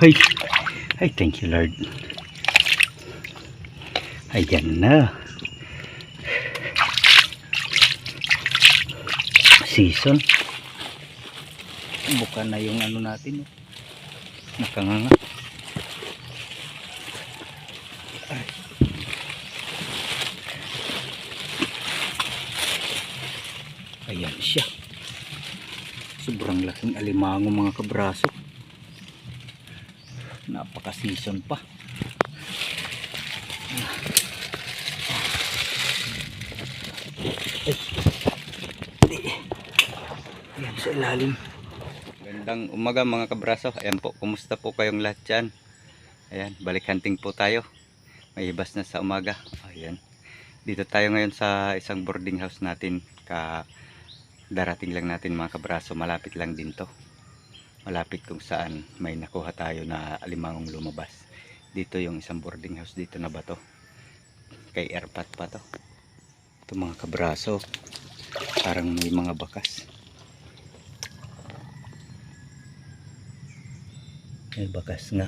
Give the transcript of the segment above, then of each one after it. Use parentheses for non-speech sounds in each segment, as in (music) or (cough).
Ay, ay, thank you Lord. Ayan na. Season. Buka na yung ano natin. oh. Nakanganga. Ay. Ayan siya. Sobrang laking alimango mga kabraso. Napaka-season pa. Ayan sa ilalim. Gandang umaga mga kabraso. Ayan po, kumusta po kayong lahat dyan? Ayan, balik hunting po tayo. May ibas na sa umaga. Ayan. Dito tayo ngayon sa isang boarding house natin. Ka darating lang natin mga kabraso. Malapit lang din to. Malapit kung saan may nakuha tayo na alimangong lumabas. Dito yung isang boarding house dito na ba to? Kay airpat pa to. Ito mga kabraso. Parang may mga bakas. May bakas nga.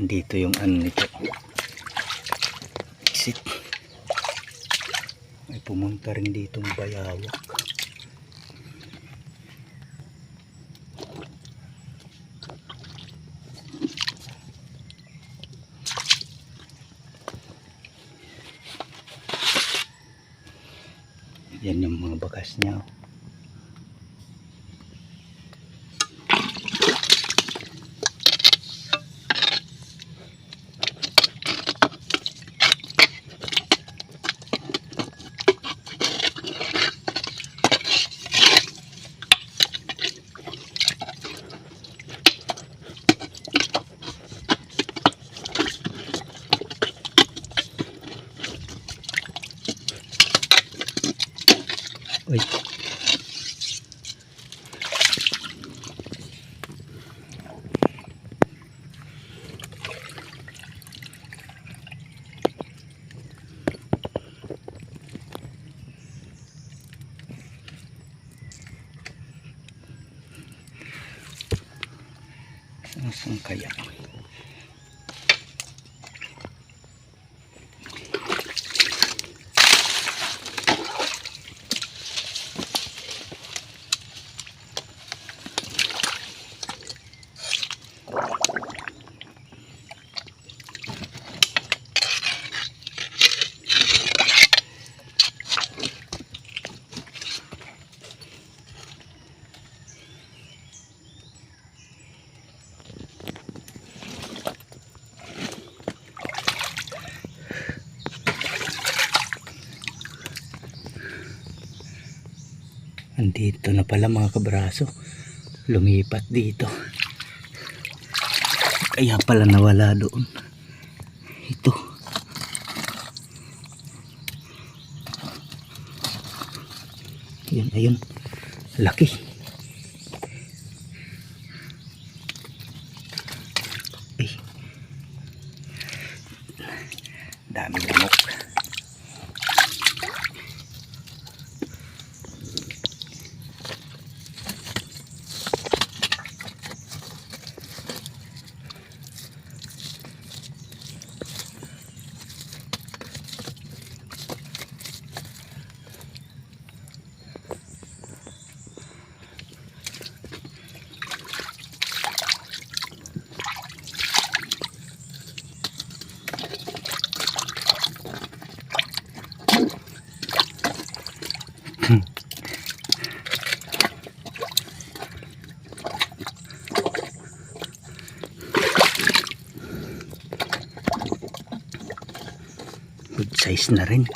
Dito yung ano nito. Exit. May pumunta rin dito ng bayawak. Yan yung mga bakas niya. oh. Saan kaya? Andito na pala mga kabraso. Lumipat dito. Kaya pala nawala doon. Ito. Ayun, ayun. Laki. Ay. Dami lamok. Good size na rin.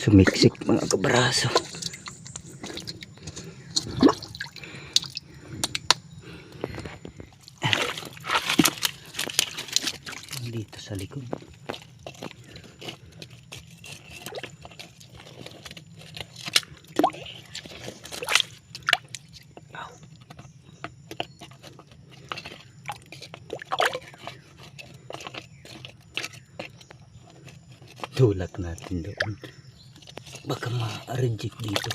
Sumiksik mga kabraso. Dito sa likod. Tulak natin doon. Baka ma-reject dito.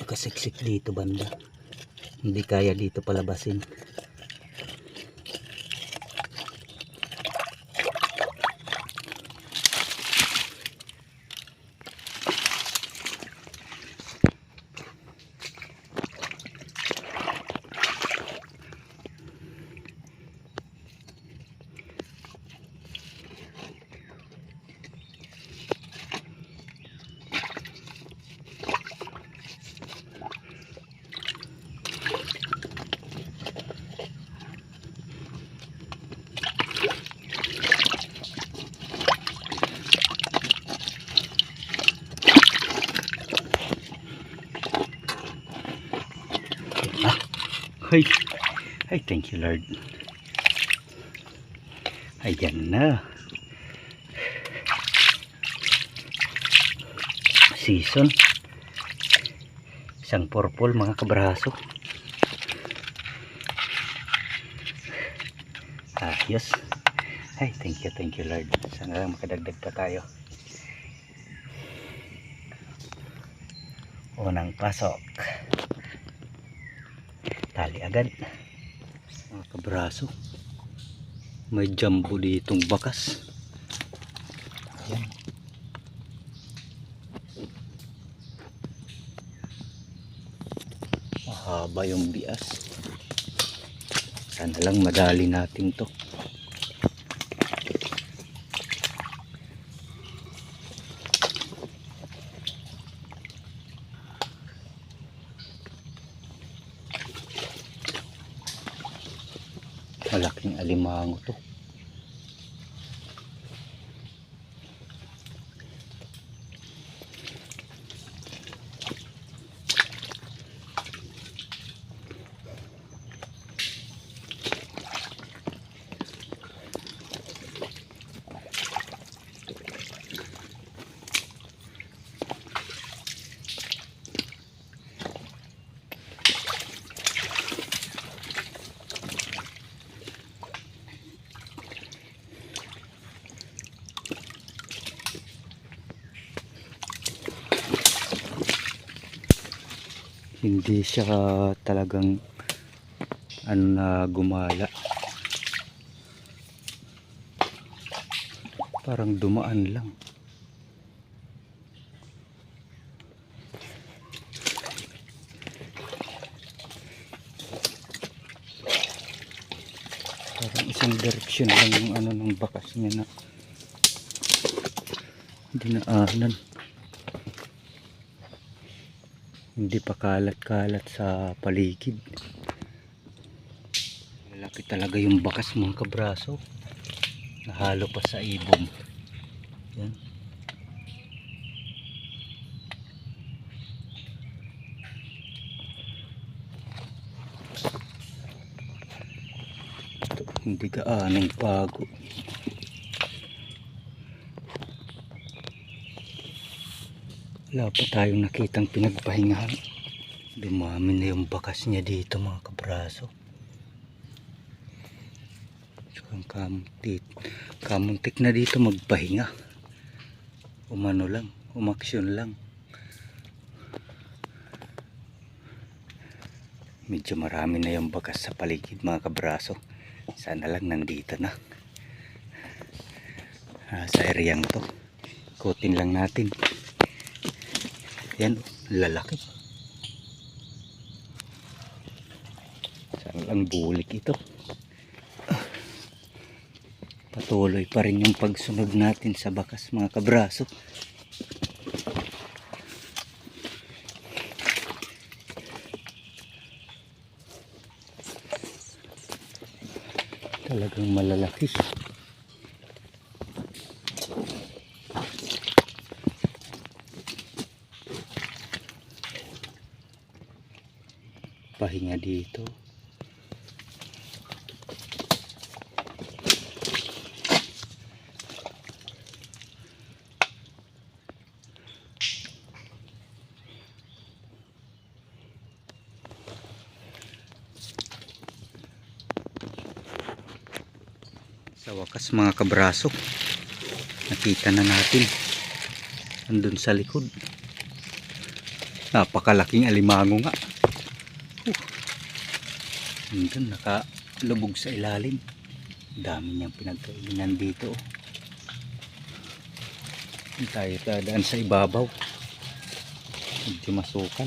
Baka siksik dito banda. Hindi kaya dito palabasin. Ay, ay, thank you Lord. Ayan na. Season. Isang purple mga kabraso. Ayos. Ay, thank you, thank you Lord. Sana lang makadagdag pa tayo. Unang pasok tali agad. Mga kabraso. May jumbo ditong bakas. Ayan. mahaba yung bias. Sana lang madali natin to alimango to hindi siya talagang ano na gumala. Parang dumaan lang. Parang isang direction lang yung ano ng bakas niya na dinaanan hindi pa kalat-kalat sa paligid. Malaki talaga yung bakas mga kabraso. Nahalo pa sa ibon. Yan. Ito, hindi gaanong pago wala pa tayong nakitang pinagpahingahan. Dumami na yung bakas niya dito mga kabraso. So ang kamuntik kamuntik na dito magpahinga. Umano lang umaksyon lang. Medyo marami na yung bakas sa paligid mga kabraso. Sana lang nandito na. Ah, sa areang to. Ikutin lang natin yan, lalaki. Saan lang bulik ito. Patuloy pa rin yung pagsunod natin sa bakas mga kabraso. Talagang malalaki. Nagpapahinga dito. Sa wakas mga kabraso, nakita na natin. Andun sa likod. Napakalaking alimango nga. Andun, nakalubog sa ilalim. Dami niyang pinagkainan dito. oh. Hindi tayo dadaan sa ibabaw. Hindi masukal.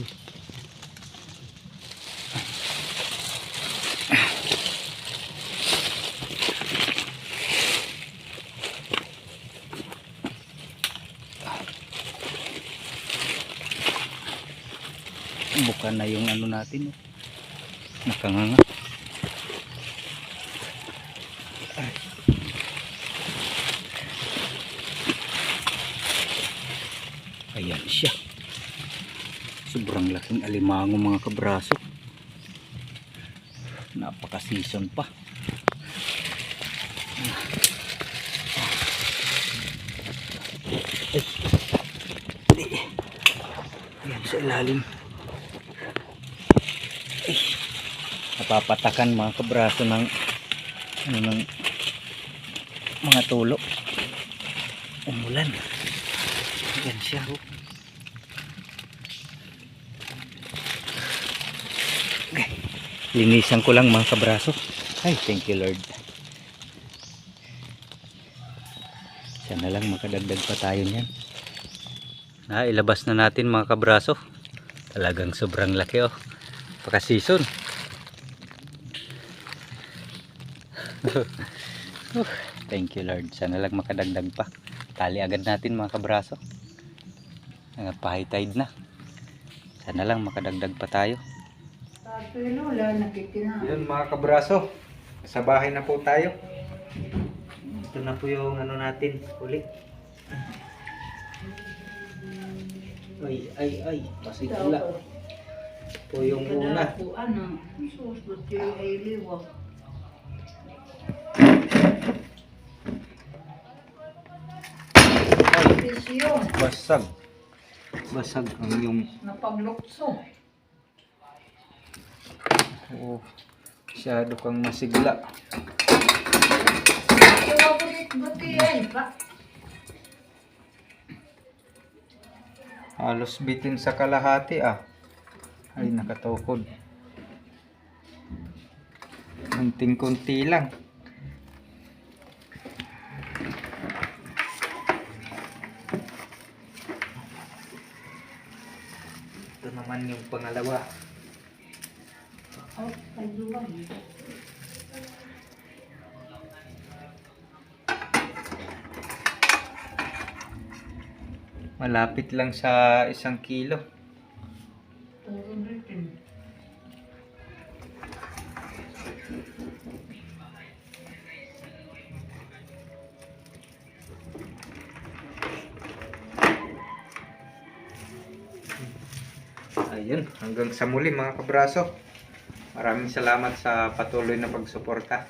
buka na yung ano natin oh. nakanganga ayan siya. Sobrang laking alimango mga kabraso. Napaka season pa. Ay ayan sa ilalim. Napapatakan mga kabraso ng ano ng mga tulo. Umulan yan siya oh. Okay. linisan ko lang mga kabraso ay thank you lord sana lang makadagdag pa tayo niyan na ilabas na natin mga kabraso talagang sobrang laki oh paka season (laughs) Thank you Lord. Sana lang makadagdag pa. Tali agad natin mga kabraso. Nagpa-high tide na. Sana lang makadagdag pa tayo. Nakikina. Yun mga kabraso. Sa bahay na po tayo. Ito na po yung ano natin. Uli. Ay, ay, ay. Pasigla. Po yung una. Ano, Basag. Basag ang yung napaglukso. oh, masyado kang masigla. Iwabulit buti ay pa. Halos bitin sa kalahati ah. Ay nakatukod. Kunting-kunti lang. Naman yung pangalawa. Oh. Malapit lang sa isang kilo. Ayun, hanggang sa muli mga kabraso. Maraming salamat sa patuloy na pagsuporta.